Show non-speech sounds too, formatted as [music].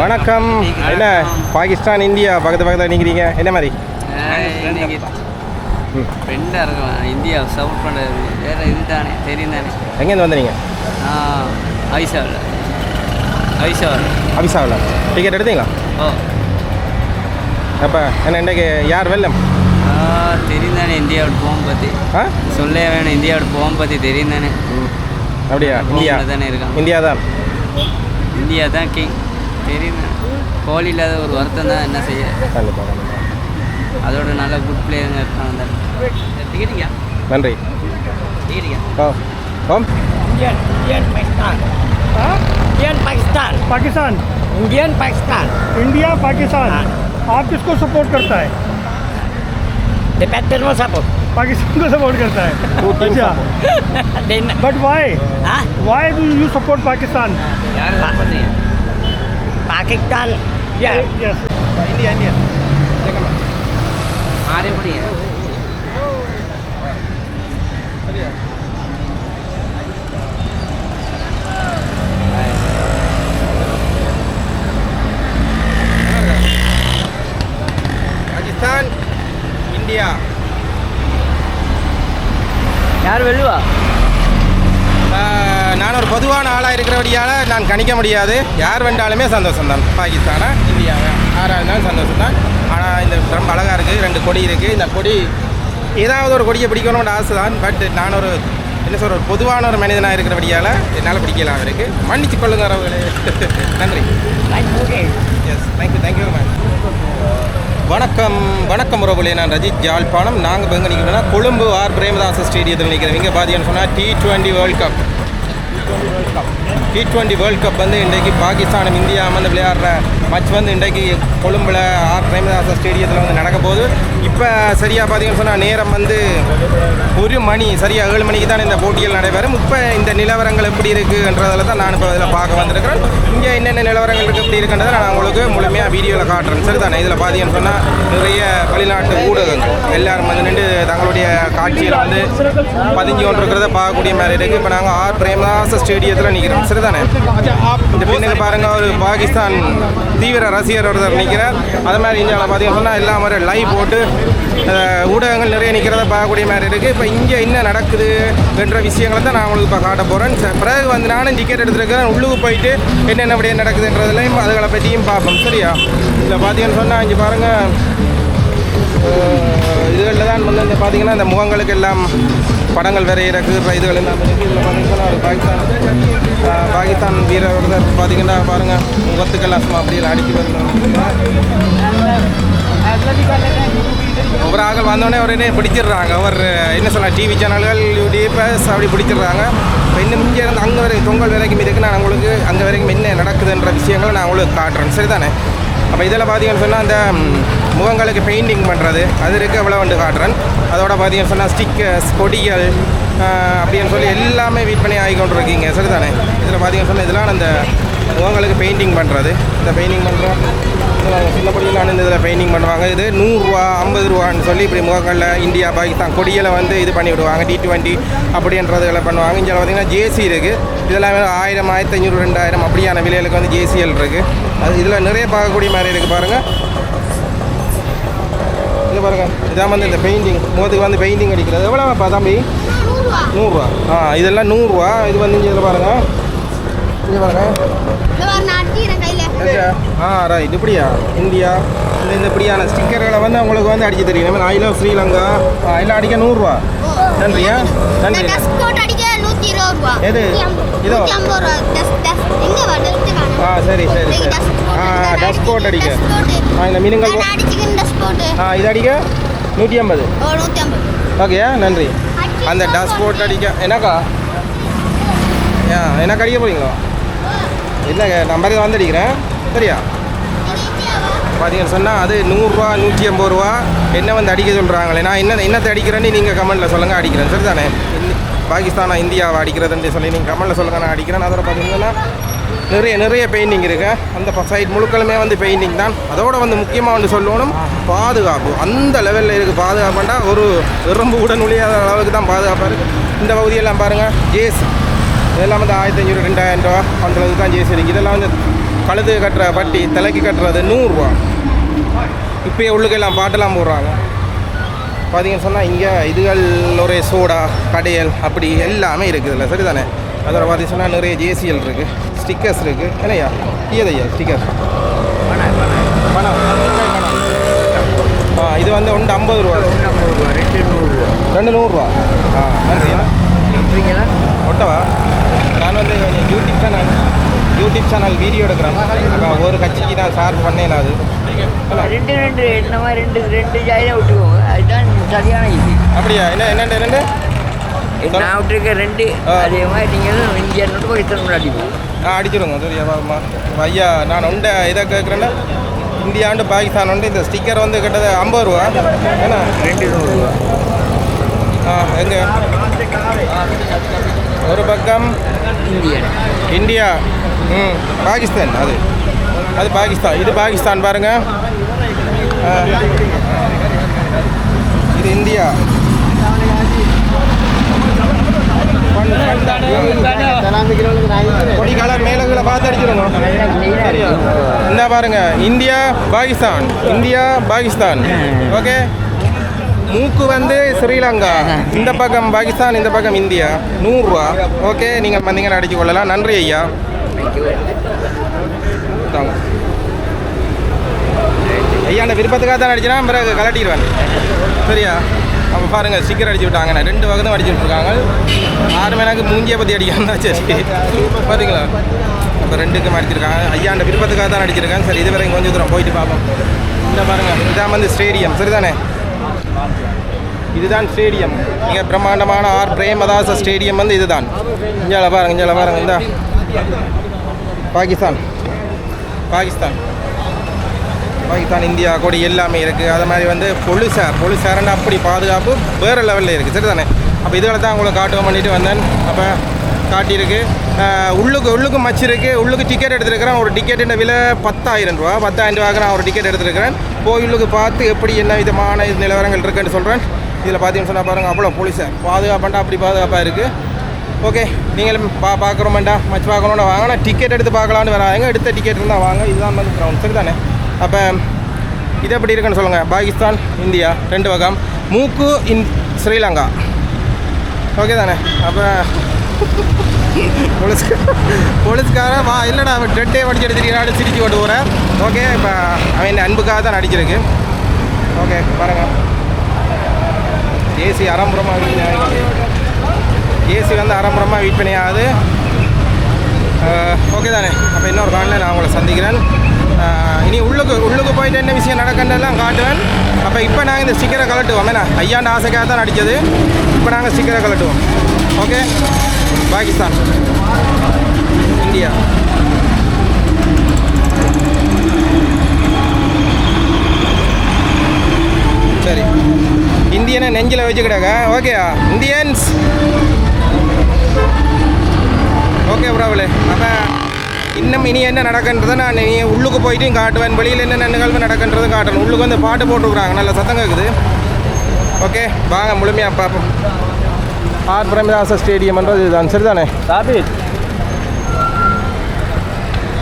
வணக்கம். என்ன? பாகிஸ்தான் இந்தியா பக்கத்து பக்கத்தில் நிற்கிறீங்க என்ன மாதிரி? ஃப்ரெண்டாக இருக்கலாம் இந்தியா சப்போர்ட் பண்ணுறது வேறு இதுதானே தெரியும் தானே எங்கேருந்து வந்தீங்க? ஐசாவில் ஐசாவில் அபிசாவில். டிக்கெட் எடுத்தீங்களா? ஓ அப்போ என்ன இன்றைக்கு யார் வெல்லம்? தெரியும் தானே இந்தியாவோட போகும் பற்றி ஆ? சொல்லே வேணும் இந்தியாவோட போகும் பற்றி தெரியும் தானே அப்படியா? இந்தியா. தானே இருக்கான் இந்தியா தான். இந்தியா தான் கிங் தெரியும் தானே கோலி இல்லாத ஒரு வருத்தம் தான் என்ன செய்ய கண்டிப்பாக கண்டிப்பாக அதோட நல்ல குட் பிளேயருங்க இருக்காங்க டிக்கெட்டிங்க நன்றி டிக்கெட்டிங்க ஓ ஓம் Indian, Indian Pakistan. हाँ? Indian Pakistan. Pakistan Indian Pakistan. India Pakistan आप किसको सपोर्ट करता है Dependent mo support. पाकिस्तान को सपोर्ट करता है अच्छा Then, but why ah, why do you support Pakistan யார் help பண்ணுறீங்க Pakistan. Yeah. Yes India India ஆரே படிங்க பாகிஸ்தான் இந்தியா யார் வெல்லுவா ஆஹ், நான் ஒரு பொதுவான ஆளாக இருக்கிறபடியால் நான் கணிக்க முடியாது. யார் வென்றாலுமே சந்தோஷம் தான் பாகிஸ்தானா இந்தியாவை? யாராக இருந்தாலும் சந்தோஷம் தான் ஆனால் இந்த ரொம்ப அழகாக இருக்குது ரெண்டு கொடி இருக்குது இந்த கொடி ஏதாவது ஒரு கொடியை பிடிக்கணும்னு ஆசை தான் பட் நான் ஒரு என்ன சொல்ற ஒரு பொதுவான ஒரு மனிதனாக இருக்கிறபடியால் என்னால் பிடிக்கலாம் இருக்குது மன்னிச்சு கொள்ளுங்க அவர்களே [laughs] நன்றி எஸ் தேங்க்யூ தேங்க்யூ மேம் வணக்கம் வணக்கம் உறவுகளே. நான் ரஜித் ஜாழ்ப்பாணம். நாங்கள் எங்கே நிற்கிறோம்னா கொழும்பு ஆர். பிரேமதாச ஸ்டேடியத்தில் நிற்கிறோம் இங்கே பார்த்தீங்கன்னு சொன்னால் T twenty world cup T twenty world cup வந்து இன்றைக்கு பாகிஸ்தானும் இந்தியா வந்து விளையாடுற மேட்ச் வந்து இன்றைக்கு கொழும்புல ஆர் பிரேமதாச ஸ்டேடியத்தில் வந்து நடக்க போகுது. இப்போ சரியாக பார்த்தீங்கன்னு சொன்னால் நேரம் வந்து ஒரு மணி சரியாக ஏழு மணிக்கு தான் இந்த போட்டிகள் நடைபெறும். இப்போ இந்த நிலவரங்கள் எப்படி இருக்குன்றதில் தான் நான் இப்போ இதில் பார்க்க வந்திருக்கிறேன். இங்கே என்னென்ன நிலவரங்கள் இருக்குது எப்படி இருக்குன்றதை நான் உங்களுக்கு முழுமையாக வீடியோவில் காட்டுறேன். சரிதானே? இதில் பார்த்தீங்கன்னு சொன்னால் நிறைய வெளிநாட்டு ஊடகங்கள். எல்லாரும் வந்து நின்று தங்களுடைய காட்சியில் வந்து பதிஞ்சு கொண்டிருக்கிறத பார்க்கக்கூடிய மாதிரி இருக்குது இப்போ நாங்கள் ஆர் பிரேமதாச ஸ்டேடியத்தில் நிற்கிறோம் சரி தானே இந்த பின்னுக்கு பாருங்கள் ஒரு பாகிஸ்தான் தீவிர ரசிகர் ஒருத்தர் நிற்கிறார் அது மாதிரி இந்தியாவில் பார்த்தீங்கன்னு சொன்னால் எல்லாம் மாதிரி லைவ் போட்டு ஊடகங்கள் நிறைய நிற்கிறத பார்க்கக்கூடிய மாதிரி இருக்குது இப்போ இங்கே என்ன நடக்குது என்ற விஷயங்களை தான் நான் உங்களுக்கு இப்போ காட்ட போகிறேன் பிறகு வந்து நானும் டிக்கெட் எடுத்துருக்கிறேன். உள்ளுக்கு போயிட்டு என்னென்ன அப்படியே நடக்குதுன்றதுலையும் அதுகளை பற்றியும் பார்ப்போம். சரியா? இதில் பார்த்தீங்கன்னு சொன்னால் இங்கே பாருங்கள் இதுகளில் தான் வந்து இந்த பார்த்தீங்கன்னா இந்த முகங்களுக்கு எல்லாம் படங்கள் வேற இறக்கு இதுகள் எல்லாம் இருக்குது இதில் பார்த்தீங்கன்னா ஒரு பாகிஸ்தான் பாகிஸ்தான் வீரர் ஒருத்தர் பார்த்தீங்கன்னா பாருங்கள் முகத்துக்கெல்லாம் சும்மா அப்படியே அடித்து ஒவ்வொரு ஆக்கள் வந்தோடனே உடனே பிடிச்சிடுறாங்க. அவர் என்ன சொல்ல டிவி சேனல்கள் யூடியூபர்ஸ் அப்படி பிடிச்சிடுறாங்க. இப்போ இன்னும் இங்கே இருந்து அங்கே வரைக்கும் தொங்கல் வரைக்கும் இதுக்கு நான் உங்களுக்கு அங்கே வரைக்கும் என்ன நடக்குதுன்ற விஷயங்களை நான் உங்களுக்கு காட்டுறேன். சரிதானே? அப்போ இதில் பார்த்தீங்கன்னு சொன்னால் அந்த முகங்களுக்கு பெயிண்டிங் பண்ணுறது அது இருக்குது எவ்வளோ வந்து காட்டுறேன். அதோட பார்த்தீங்கன்னு சொன்னால் ஸ்டிக்கர்ஸ் கொடிகள் அப்படின்னு சொல்லி எல்லாமே வீட் பண்ணி ஆகி கொண்டு இருக்கீங்க சரிதானே? இதில் பார்த்தீங்கன்னு சொன்னால் இதெல்லாம் அந்த முகங்களுக்கு பெயிண்டிங் பண்ணுறது இந்த பெயிண்டிங் பண்ணுறோம் சின்ன பொடியிலான இந்த இதில் பெயிண்டிங் பண்ணுவாங்க. இது நூறுரூவா ஐம்பது ரூபான்னு சொல்லி இப்படி முகங்களில் இந்தியா பாகிஸ்தான் கொடியில் வந்து இது பண்ணி விடுவாங்க. டி டுவெண்ட்டி அப்படின்றதுகளை பண்ணுவாங்க. இங்கே பார்த்தீங்கன்னா ஜேசி இருக்குது இதெல்லாம் ஆயிரம் ஆயிரத்தி ஐநூறு ரெண்டாயிரம் அப்படியான விலைகளுக்கு வந்து ஜேசிஎல் இருக்குது அது இதில் நிறைய பார்க்கக்கூடிய மாதிரி இருக்குது பாருங்கள் இது பாருங்கள் இதான் வந்து இந்த பெயிண்டிங் முகத்துக்கு வந்து பெயிண்டிங் அடிக்கிறது. எவ்வளோப்பா தம்பி? நூறுரூவா ஆ இதெல்லாம் நூறுரூவா இது வந்து இங்கே இதில் பாருங்கள் இங்கே பாருங்கள்? ஆ ரைட் இப்படியா? இந்தியா? இந்த இந்த இப்படியான ஸ்டிக்கர்களை வந்து உங்களுக்கு வந்து அடிச்சு தெரியும் ஐ லவ் ஸ்ரீலங்கா எல்லாம் அடிக்க நூறுரூவா. நன்றியா? நன்றி. எது? இதோ? ஆ சரி சரி சரி. ஆ டஸ்ட் கோட் அடிக்க. ஆ இந்த மீனுங்கள் ஆ இது அடிக்க? நூற்றி ஐம்பது. ஓகேயா? நன்றி. அந்த டஸ்ட் கோட் அடிக்க. என்னக்கா? ஏன் எனக்கு அடிக்க போறீங்களா? இல்லைங்க நம்பருக்கு வந்து அடிக்கிறேன். சரியா? பார்த்தீங்கன்னு சொன்னால் அது நூறுரூவா நூற்றி ஐம்பது ரூபா. என்ன வந்து அடிக்க சொல்கிறாங்களே நான் என்ன என்னத்தை அடிக்கிறேன்னு நீங்கள் கமெண்ட்டில் சொல்லுங்கள் அடிக்கிறேன். சரி தானே பாகிஸ்தானா இந்தியாவை அடிக்கிறதுன்னு சொல்லி நீங்கள் கமெண்ட்டில் சொல்லுங்கள் நான் அடிக்கிறேன். அதோட பார்த்தீங்கன்னா நிறைய நிறைய பெயிண்டிங் இருக்குது அந்த சைட் முழுக்களுமே வந்து பெயிண்டிங் தான். அதோட வந்து முக்கியமாக வந்து சொல்லணும் பாதுகாப்பு. அந்த லெவலில் இருக்குது பாதுகாப்புண்டா ஒரு எறும்பு கூட நுழையாத அளவுக்கு தான் பாதுகாப்பாக இருக்குது இந்த பகுதியெல்லாம் பாருங்கள் ஜேஸ் இதெல்லாம் வந்து ஆயிரத்தி ஐநூறு ரெண்டாயிரம் ரூபா. அந்த அளவுக்கு தான் ஜேஸ் இருக்குது இதெல்லாம் வந்து கழுது கட்டுற வட்டி தலைக்கு கட்டுறது நூறுரூவா. இப்போயே உள்ளுக்கெல்லாம் பாட்டெல்லாம் போடுறாங்க. பார்த்தீங்கன்னு சொன்னால் இங்கே இதுகள் ஒரு சோடா கடையல் அப்படி எல்லாமே இருக்குது இல்லை சரிதானே? அதோட பார்த்தீங்கன்னு சொன்னால் நிறைய ஜேசிஎல் இருக்குது ஸ்டிக்கர்ஸ் இருக்குது என்னையா ஐயா ஸ்டிக்கர் பணம். ஆ இது வந்து ஒன்று ஐம்பது ரூபா. ரெண்டு நூறுரூவா. ரெண்டு நூறுரூவா ஆ நன்றியா ஒட்டவா? நான் வந்து YouTube channel YouTube channel video எடுக்கிறேன் அப்போ ஒரு கட்சிக்கு நான் சார்ஜ் பண்ணேன் அது. ரெண்டு ரெண்டு மாதிரி ரெண்டு ரெண்டு ஜாயில விட்டுக்கோங்க அதுதான் சரியான இது. அப்படியா? என்ன என்னண்டு என்னண்டு நான் விட்டுருக்க ரெண்டு. அதே மாதிரி நீங்கள் இந்தியா நோட்டு பாகிஸ்தான் முன்னாடி போகும் ஆ அடிச்சிருங்க சரியா பாப்பா ஐயா நான் உண்ட இதை கேட்குறேன்னா இந்தியாண்டு பாகிஸ்தான் உண்டு இந்த ஸ்டிக்கர் வந்து கிட்டது ஐம்பது ரூபா. ஏன்னா ரெண்டு நூறுரூவா ஆ எங்கே? ஒரு பக்கம் இந்தியா. இந்தியா. ம் பாகிஸ்தான் அது. அது பாகிஸ்தான். இது பாகிஸ்தான் பாருங்கள் இது இந்தியா. கொடி கலர் மேலங்களை பார்த்து அடிச்சிருங்க. இந்த பாருங்க. India Pakistan. India Pakistan. Okay? மூக்கு வந்து ஸ்ரீலங்கா. இந்த பக்கம் பாகிஸ்தான் இந்த பக்கம் இந்தியா. நூறுரூவா. ஓகே? நீங்கள் வந்தீங்கன்னா அடிச்சு கொள்ளலாம். நன்றி ஐயா. ஐயாண்ட விருப்பத்துக்காக தான் அடிச்சினா பிறகு கலட்டிடுவேன். சரியா? அப்போ பாருங்கள் ஸ்டிக்கர் அடிச்சு விட்டாங்க. நான் ரெண்டு வகை தான் அடிச்சு விட்ருக்காங்க ஆறு எனக்கு மூஞ்சியை பற்றி அடிக்காமல் சரி. பார்த்தீங்களா அப்போ ரெண்டுக்கும் அடிச்சிருக்காங்க. ஐயாண்ட விருப்பத்துக்காக தான் அடிச்சிருக்காங்க சரி இது வரைக்கும் கொஞ்சம் தூரம் போயிட்டு பார்ப்போம் இந்த பாருங்கள் இதான் வந்து ஸ்டேடியம். சரிதானே? இதுதான் ஸ்டேடியம். மிக பிரம்மாண்டமான ஆர். பிரேமதாச ஸ்டேடியம் வந்து இதுதான். இஞ்சால பாருங்க இஞ்சால பாருங்க இந்த. பாகிஸ்தான். பாகிஸ்தான். பாகிஸ்தான் இந்தியா கொடி எல்லாமே இருக்குது அது மாதிரி வந்து பொலிசார் பொலிசார்னு அப்படி பாதுகாப்பு வேறு லெவலில் இருக்குது சரிதானே? அப்போ இதுகளை தான் உங்களை காட்டுவோம் பண்ணிட்டு வந்தேன். அப்போ காட்டியிருக்கு. உள்ளுக்கு உள்ளுக்கு மச்சு இருக்குது உள்ளுக்கு டிக்கெட் எடுத்துருக்கிறேன். ஒரு டிக்கெட்டின் விலை பத்தாயிரம் ரூபா. பத்தாயிரம் ரூபாய்க்கு நான் ஒரு டிக்கெட் எடுத்துருக்கிறேன். கோயிலுக்கு பார்த்து எப்படி என்ன விதமான நிலவரங்கள் இருக்குன்னு சொல்கிறேன் இதில் பார்த்தீங்கன்னு சொன்னால் பாருங்கள் அவ்வளோ போலீஸார் பாதுகாப்பாண்டா அப்படி பாதுகாப்பாக இருக்குது ஓகே நீங்களும் பா பார்க்குறோமேடா மச்சு பார்க்கணுன்னு வாங்கினா டிக்கெட் எடுத்து பார்க்கலான்னு வராங்க எடுத்த டிக்கெட் இருந்தால் வாங்க. இதுதான் வந்து கிரவுண்ட் சரி தானே அப்போ இது எப்படி இருக்குன்னு சொல்லுங்கள் பாகிஸ்தான் இந்தியா ரெண்டு வகம். மூக்கு இன் ஸ்ரீலங்கா. ஓகே தானே? அப்போ போலீஸ்க்கு போலீஸ்காரன் வா இல்லைடா அவன் டெட்டே படிச்சு எடுத்துக்கிறான்னு சிரிச்சு கொண்டு போகிறேன் ஓகே இப்போ அவன் அன்புக்காக தான் அடிச்சிருக்கு ஓகே பாருங்க. ஏசி அரம்புறமாக ஏசி வந்து அரம்புறமாக வெயிட் பண்ணியாகுது ஓகே தானே. அப்போ இன்னொரு காலில் நான் உங்களை சந்திக்கிறேன். இனி உள்ளுக்கு உள்ளுக்கு போயிட்டு என்ன விஷயம் நடக்கின்றதெல்லாம் காட்டுவேன். அப்போ இப்போ நாங்கள் இந்த ஸ்டிக்கரை கலட்டுவோம் ஏன்னா ஐயாண்ட ஆசைக்காக தான் நடித்தது இப்போ நாங்கள் ஸ்டிக்கரை கலட்டுவோம் ஓகே பாகிஸ்தான். இந்தியா. சரி. இந்தியனை நெஞ்சில் வச்சுக்கிட்டாங்க ஓகேயா இந்தியன்ஸ். ஓகே அப்போ இன்னும் இனி என்ன நடக்கின்றதை நான் இனி உள்ளுக்கு போயிட்டும் காட்டுவேன். வெளியில் என்ன நிகழ்வு நடக்கின்றதும் காட்டணும். உள்ளுக்கு வந்து பாட்டு போட்டுருக்குறாங்க. நல்ல சத்தம் கேட்குது ஓகே வாங்க முழுமையாக பார்ப்போம். ஆர். பிரேமதாச ஸ்டேடியம்ன்றது இதுதான். சரிதானே? சாபித்